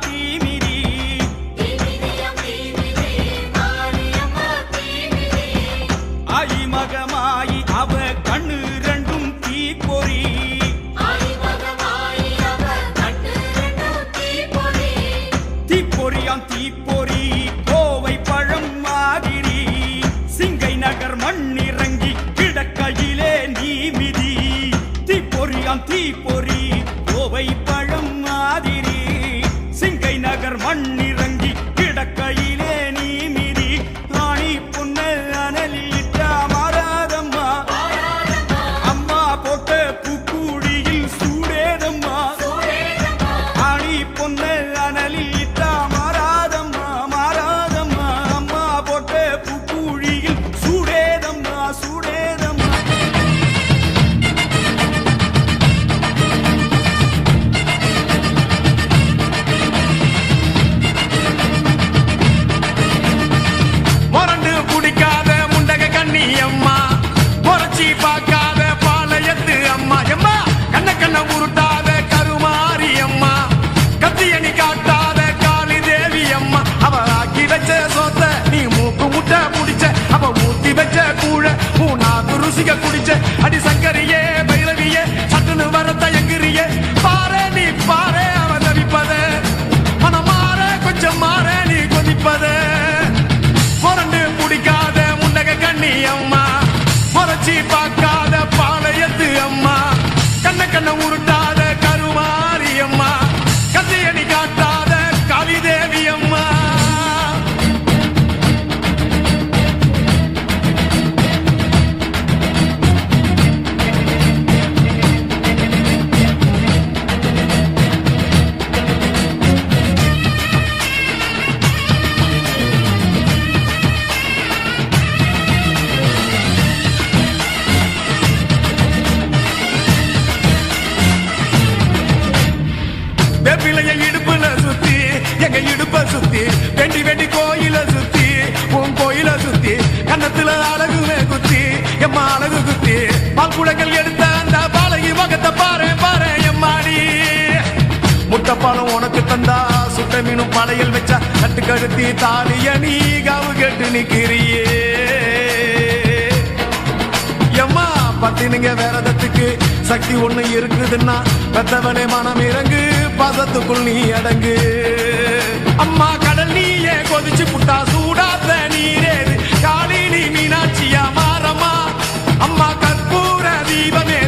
தீமி அடி சங்கரியே பைரவியே சட்டுன்னு வர தயங்குறியே. பாரு நீ பாரு அவன் தவிப்பத. மனம் மாற கொஞ்சம் மாற நீ கொதிப்பத. முரண்டு பிடிக்காத முன்னக கண்ணி அம்மா. முறைச்சி பார்க்காத பாளையத்து அம்மா. கண்ண கண்ண உருட்டு கன்னத்துல குத்தி எம்மா அழகு குத்தி பால்குடங்கள் எடுத்த அந்த பாலகி முகத்தை பாரு பாரு எம்மாடி. முட்டைப்பாலம் உனக்கு தந்தா சுட்ட மீனும் படையல் வச்சா கட்டு கழுத்தி தாலிய நீ காவு கேட்டு நிக்கிறியே. எம்மா பத்தினுங்க வேறதத்துக்கு சக்தி ஒண்ணு இருக்குதுன்னா பெத்தவனே மனம் இறங்கு பதத்துக்குள் நீ அடங்கு. அம்மா கடல் நீயே கொதிச்சு புட்டா சூடாத்த நீரே அம்மா கற்பூர தீபமே.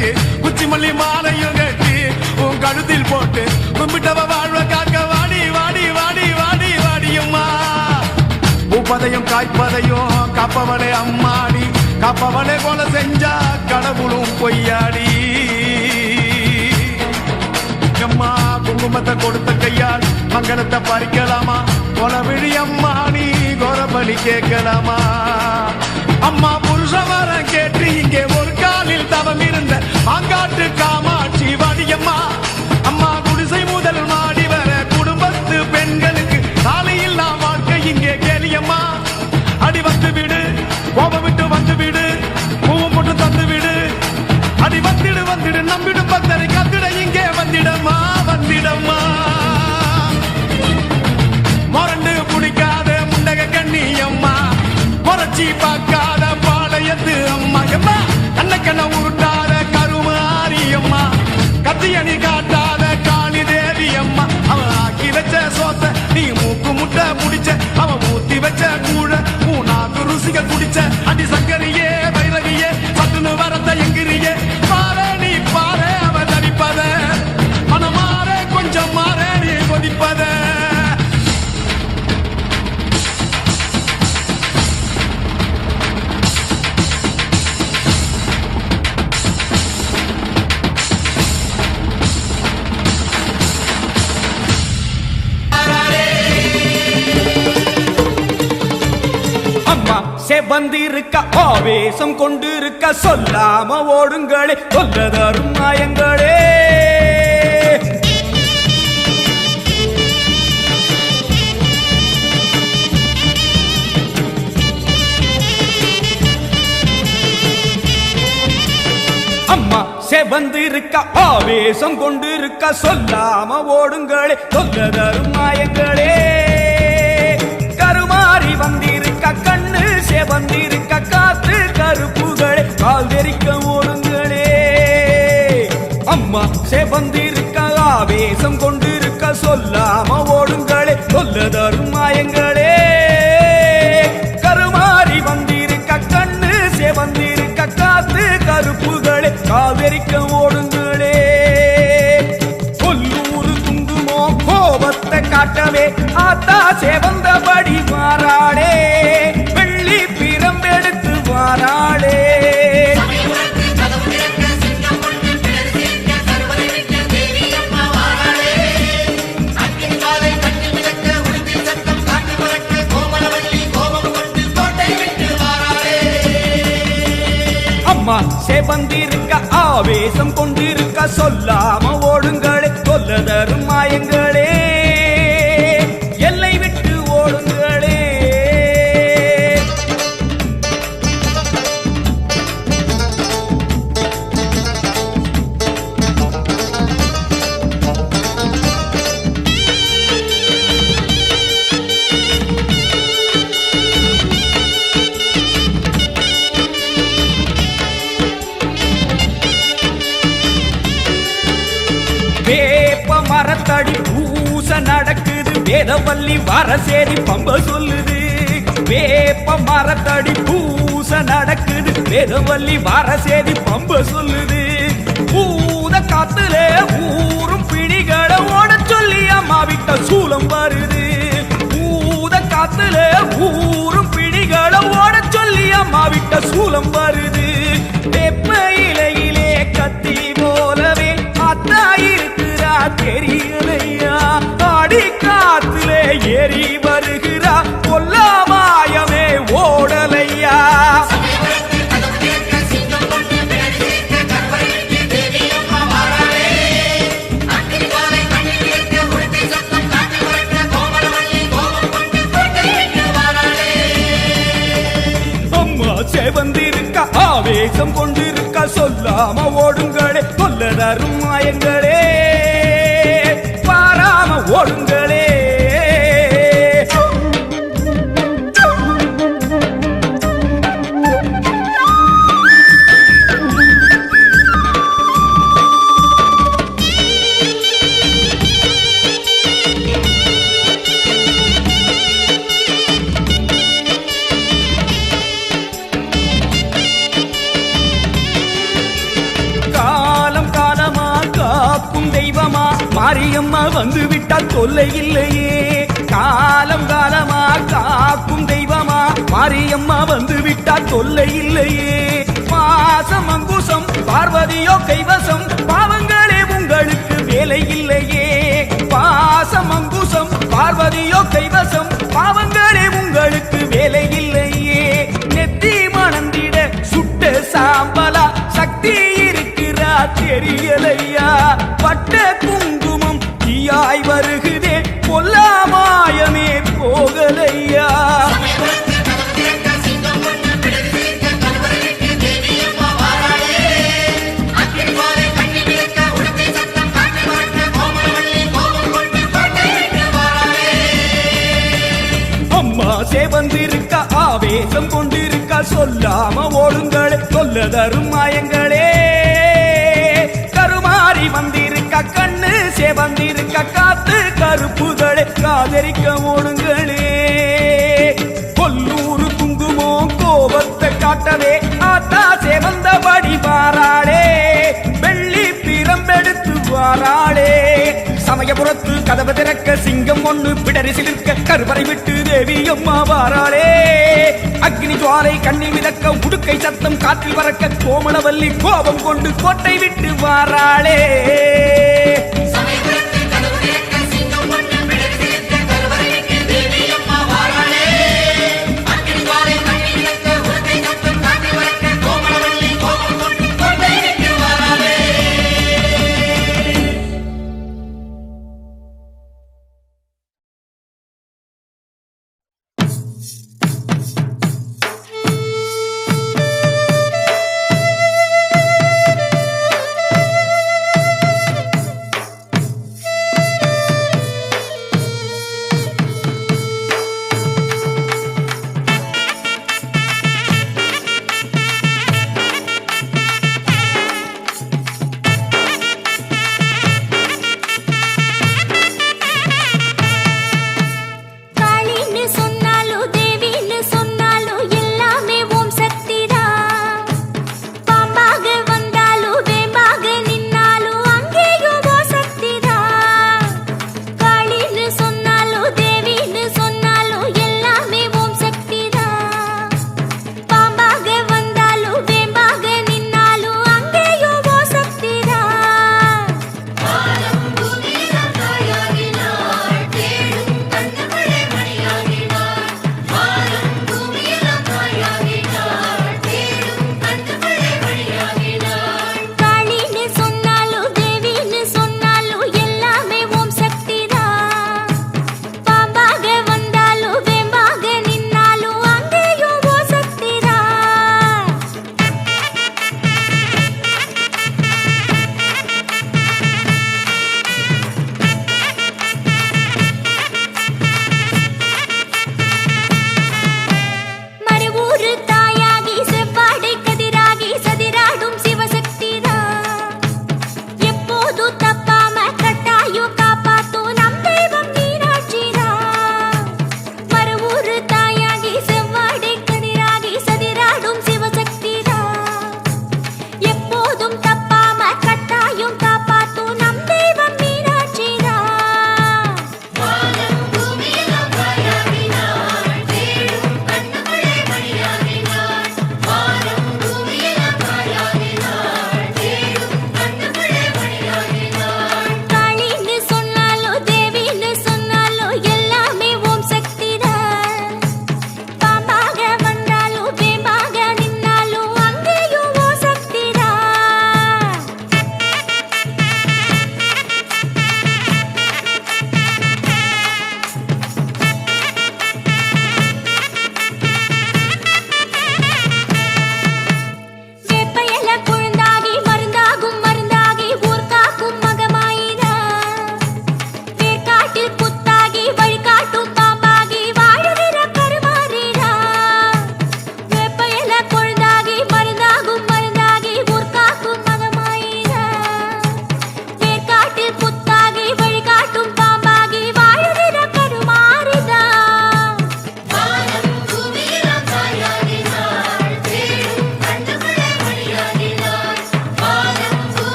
வச்சு குச்சி மல்லி மாலையும் கட்டி உன் கழுத்தில் போட்டு கும்பிட்டவ வாழ்வ காக்க வாடி வாடி வாடி வாடி வாடியம்மா. பூப்பதையும் காய்ப்பதையும் காப்பவளே அம்மாடி காப்பவளே கொலை செஞ்சா கடவுளும் பொய்யாடி. அம்மா குங்குமத்தை கொடுத்த கையால் மங்களத்தை பறிக்கலாமா? கொலவிழி அம்மா நீ கோரபலி கேட்கலாமா? அம்மா புருஷ வரம் கேட்டு இங்கே ஒரு காலில் தவம் இருந்த மாங்காட்டு காமாட்சி வாடியம்மா. அம்மா குடிசை முதல் மாடி வர குடும்பத்து பெண்களுக்கு காலையில் நாம் வாழ்க்கை இங்கே கேலியம்மா. அடி வந்து விடு கோபம் விட்டு வந்து விடு பூவும் போட்டு தந்து விடு. அடி வந்திடு வந்திடு நம்பிடும் பக்தரை கத்திட இங்கே வந்திடம்மா வந்திடம்மா. மொரண்டு குடிக்காத முண்டக கண்ணியம்மா. அம்மா பார்க்க முடிச்ச அவன் ஊத்தி வச்ச கூட மூணாக்கு ருசிகள் குடிச்ச அடி சங்கரியே வந்திருக்க ஆவேசம் கொண்டிருக்க சொல்லாம ஓடுங்களே சொல்ல தரும் மாயங்களே. அம்மா செவந்திருக்க ஆவேசம் கொண்டிருக்க சொல்லாம ஓடுங்களே சொல்ல தரும் மாயங்களே. கருமாறி வந்தி வந்திருக்க கண்ணு செவந்திருக்க காத்து கருப்புகளே கால் தெரிக்க ஓடுங்களே அம்மா செவந்திருக்க ஆவேசம் கொண்டிருக்க சொல்லாம ஓடுங்களே சொல்லதரும் மாயங்களே. கருமாறி வந்திருக்க கண்ணு செவந்திருக்க காத்து கருப்புகளே கால் நடக்குது. வேதவல்லி வரசேரி பம்ப சொல்லுது. பூத காத்துல ஊரும் பிடிகளை ஓட சொல்லி அம்மா விட்ட சூலம் வருது. பூத காத்துல ஊரும் பிடிகளை ஓட சொல்லி அம்மா விட்ட சூலம் வருது. வெப்ப இலையிலே கத்தி போலவே அத்தா இருக்கிறா தெரியலையா அடி காத்திலே ஏறி சொல்லாம ஓடுங்களே தொல்லை இல்லையே காலம் காலமா காக்கும் தெய்வமா? மாரியம்மா வந்து விட்டால் தொல்லை இல்லையே பாசம் அங்குசம் பார்வதியோ கைவசம் பாவங்களே உங்களுக்கு வேலை இல்லையே பாசம் அங்குசம் பார்வதியோ கைவசம் பாவங்களே உங்களுக்கு வேலை இல்லையே நெத்தி மணந்திட சுட்ட சாம்பலா சக்தி இருக்கிறா தெரியலையே. ஆயுதம் கொண்டிருக்க சொல்லாம ஓடுங்களே சொல்ல தரும் மாயங்களே. கருமாறி வந்திருக்க கண்ணு சேவந்திருக்க காத்து கருப்புகளே காதரிக்க ஓடுங்களே கொல்லூரு குங்குமம் கோபத்தை காட்டவே ஆத்தா சேவந்தபடி பாராளே. வெள்ளி பிரம்பெடுத்து வாராளே. சமயபுரத்து கதவு திறக்க சிங்கம் ஒன்று பிடரி சிலிர்க்க கருவறை விட்டு தேவி அம்மா வாராளே. அக்னி ஜுவாலை கண்ணில் மிதக்க உடுக்கை சத்தம் காற்றில் பறக்க கோமளவல்லி கோபம் கொண்டு கோட்டை விட்டு வாராளே.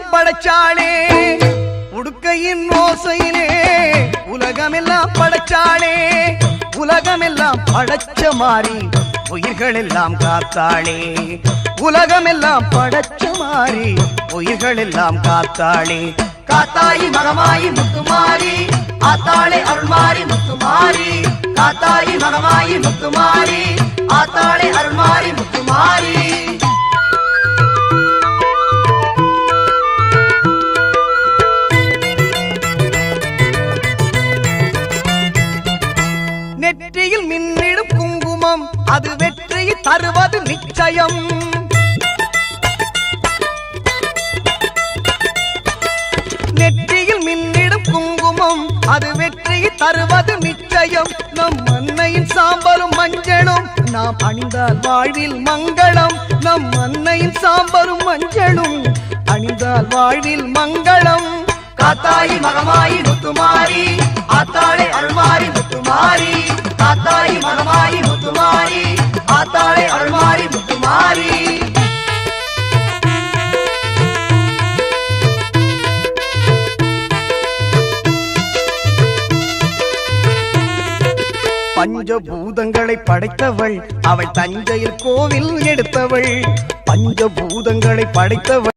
உலகமெல்லாம் படைச்சாளே உடுக்கையின் ஓசையிலே உலகமெல்லாம் படைச்சாளே உலகமெல்லாம் படைச்ச மாறி உயிர்கள் எல்லாம் காத்தாளே. உலகமெல்லாம் படைச்ச மாறி உயிர்கள் எல்லாம் காத்தாளே. காத்தாயி மகமாயி முத்துமாரி ஆத்தாளே அருள்மாரி முத்துமாரி காத்தாயி மகமாயி முத்துமாரி ஆத்தாளே அருள்மாரி முத்துமாரி நிச்சயம் நெற்றியில் மின்னிடும் குங்குமம் அது வெற்றியை தருவது நிச்சயம். நம் அன்னையின் சாம்பலும் மஞ்சளும் நாம் அணிந்தால் வாழ்வில் மங்களம். நம் அன்னையின் சாம்பலும் மஞ்சளும் அணிந்தால் வாழ்வில் மங்களம். காத்தாயி மகமாயி முத்துமாரி ஆத்தாளே அருள்மாரி முத்துமாரி காத்தாயி மகமாயி முத்துமாரி ஆத்தாளே அருள்மாரி முத்துமாரி பஞ்சபூதங்களை படைத்தவள் அவள் தஞ்சையில் கோவில் எடுத்தவள். பஞ்சபூதங்களை படைத்தவள்